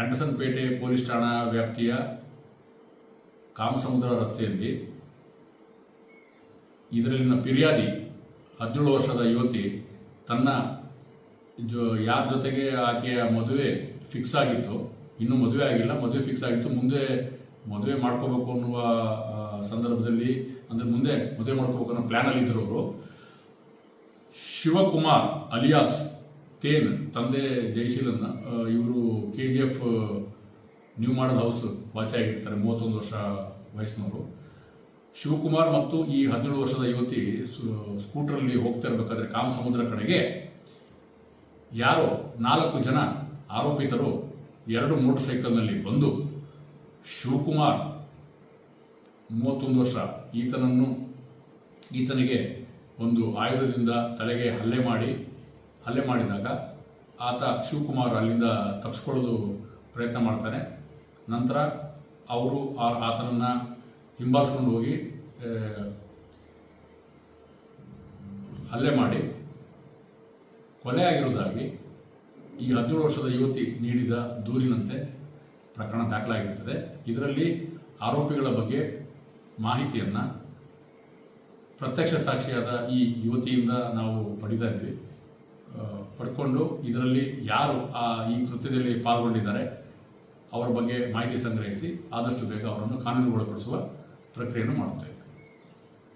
Anderson ಪೇಟೆ police ಠಾಣಾ ವ್ಯಾಪ್ತಿಯ ಕಾಮಸಮುದ್ರ ರಸ್ತೆಯಲ್ಲಿ ಇದರಲ್ಲಿನ ಫಿರ್ಯಾದಿ ಹದಿನೇಳು ವರ್ಷದ ಯುವತಿ ತನ್ನ ಜೊ, ಯಾರ ಜೊತೆಗೆ ಆಕೆಯ ಮದುವೆ ಫಿಕ್ಸ್ ಆಗಿತ್ತು, ಇನ್ನೂ ಮದುವೆ ಆಗಿಲ್ಲ, ಮದುವೆ ಫಿಕ್ಸ್ ಆಗಿತ್ತು, ಮುಂದೆ ಮದುವೆ ಮಾಡ್ಕೋಬೇಕು ಅನ್ನುವ ಸಂದರ್ಭದಲ್ಲಿ, ಅಂದರೆ ಮುಂದೆ ಮದುವೆ ಮಾಡ್ಕೋಬೇಕು ಅನ್ನೋ ಪ್ಲ್ಯಾನಲ್ಲಿ ಇದ್ದರು ಅವರು. ಶಿವಕುಮಾರ್ ಅಲಿಯಾಸ್ ತೇನ್, ತಂದೆ ಜಯಶೀಲನ್ನ ಇವರು K G F new model house ವಾಸಿಯಾಗಿರ್ತಾರೆ ಮೂವತ್ತೊಂದು ವರ್ಷ ವಯಸ್ಸಿನವರು. ಶಿವಕುಮಾರ್ ಮತ್ತು ಈ ಹದಿನೇಳು ವರ್ಷದ ಯುವತಿ ಸ್ಕೂಟರ್ ಸ್ಕೂಟರಲ್ಲಿ ಹೋಗ್ತಾ ಇರಬೇಕಾದ್ರೆ ಕಾಮಸಮುದ್ರ ಕಡೆಗೆ ಯಾರೋ ನಾಲ್ಕು ಜನ ಆರೋಪಿತರು ಎರಡು ಮೋಟರ್ ಸೈಕಲ್ನಲ್ಲಿ ಬಂದು ಶಿವಕುಮಾರ್ ಮೂವತ್ತೊಂದು ವರ್ಷ ಈತನನ್ನು, ಈತನಿಗೆ ಒಂದು ಆಯುಧದಿಂದ ತಲೆಗೆ ಹಲ್ಲೆ ಮಾಡಿ ಹಲ್ಲೆ ಮಾಡಿದಾಗ ಆತ ಶಿವಕುಮಾರ್ ಅಲ್ಲಿಂದ ತಪ್ಪಿಸ್ಕೊಳ್ಳೋದು ಪ್ರಯತ್ನ ಮಾಡ್ತಾನೆ. ನಂತರ ಅವರು ಆ- ಆತನನ್ನು ಹಿಂಬಾಲಿಸ್ಕೊಂಡು ಹೋಗಿ ಹಲ್ಲೆ ಮಾಡಿ. ಕೊಲೆ ಆಗಿರುವುದಾಗಿ ಈ ಹದಿನೇಳು ವರ್ಷದ ಯುವತಿ ನೀಡಿದ ದೂರಿನಂತೆ ಪ್ರಕರಣ ದಾಖಲಾಗಿರುತ್ತದೆ. ಇದರಲ್ಲಿ ಆರೋಪಿಗಳ ಬಗ್ಗೆ ಮಾಹಿತಿಯನ್ನು ಪ್ರತ್ಯಕ್ಷ ಸಾಕ್ಷಿಯಾದ ಈ ಯುವತಿಯಿಂದ ನಾವು ಪಡಿತಾ ಇದ್ವಿ ಆ, ಪಡ್ಕೊಂಡು ಇದರಲ್ಲಿ ಯಾರು ಆ, ಈ ಕೃತ್ಯದಲ್ಲಿ ಪಾಲ್ಗೊಂಡಿದ್ದಾರೆ, ಅವರ ಬಗ್ಗೆ ಮಾಹಿತಿ ಸಂಗ್ರಹಿಸಿ ಆದಷ್ಟು ಬೇಗ ಅವರನ್ನು ಕಾನೂನುಗೊಳಪಡಿಸುವ ಪ್ರಕ್ರಿಯೆಯನ್ನು ಮಾಡುತ್ತೇವೆ.